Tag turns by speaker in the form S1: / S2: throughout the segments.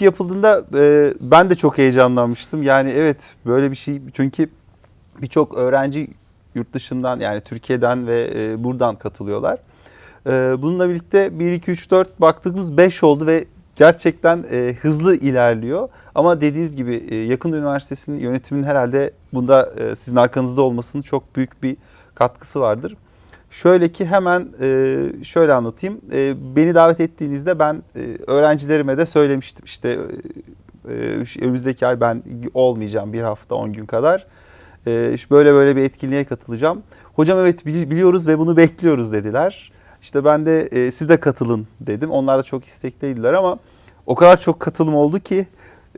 S1: yapıldığında e, ben de çok heyecanlanmıştım. Yani evet böyle bir şey çünkü birçok öğrenci yurt dışından yani Türkiye'den ve e, buradan katılıyorlar. E, bununla birlikte 1, 2, 3, 4 baktığımız 5 oldu ve gerçekten e, hızlı ilerliyor. Ama dediğiniz gibi e, Yakın Üniversitesi'nin yönetiminin herhalde bunda e, sizin arkanızda olmasının çok büyük bir katkısı vardır. Şöyle ki hemen e, şöyle anlatayım. E, beni davet ettiğinizde ben e, öğrencilerime de söylemiştim. İşte e, e, önümüzdeki ay ben olmayacağım bir hafta 10 gün kadar. E, böyle böyle bir etkinliğe katılacağım. Hocam evet bili- biliyoruz ve bunu bekliyoruz dediler. İşte ben de e, siz de katılın dedim. Onlar da çok istekliydiler ama o kadar çok katılım oldu ki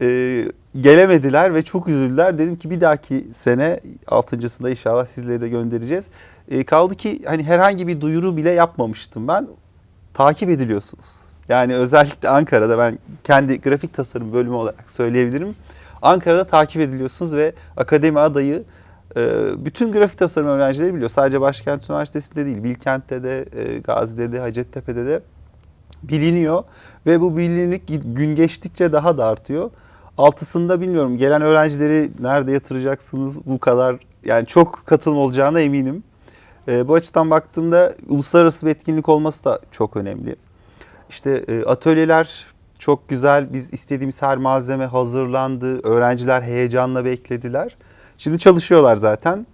S1: e, gelemediler ve çok üzüldüler. Dedim ki bir dahaki sene altıncısında inşallah sizleri de göndereceğiz. E, kaldı ki hani herhangi bir duyuru bile yapmamıştım ben. Takip ediliyorsunuz. Yani özellikle Ankara'da ben kendi grafik tasarım bölümü olarak söyleyebilirim. Ankara'da takip ediliyorsunuz ve akademi adayı e, bütün grafik tasarım öğrencileri biliyor. Sadece Başkent Üniversitesi'nde değil, Bilkent'te de, e, Gazi'de de, Hacettepe'de de biliniyor. Ve bu bilinirlik gün geçtikçe daha da artıyor. Altısında bilmiyorum gelen öğrencileri nerede yatıracaksınız bu kadar yani çok katılım olacağına eminim. E, bu açıdan baktığımda uluslararası bir etkinlik olması da çok önemli. İşte e, atölyeler çok güzel. Biz istediğimiz her malzeme hazırlandı. Öğrenciler heyecanla beklediler. Şimdi çalışıyorlar zaten.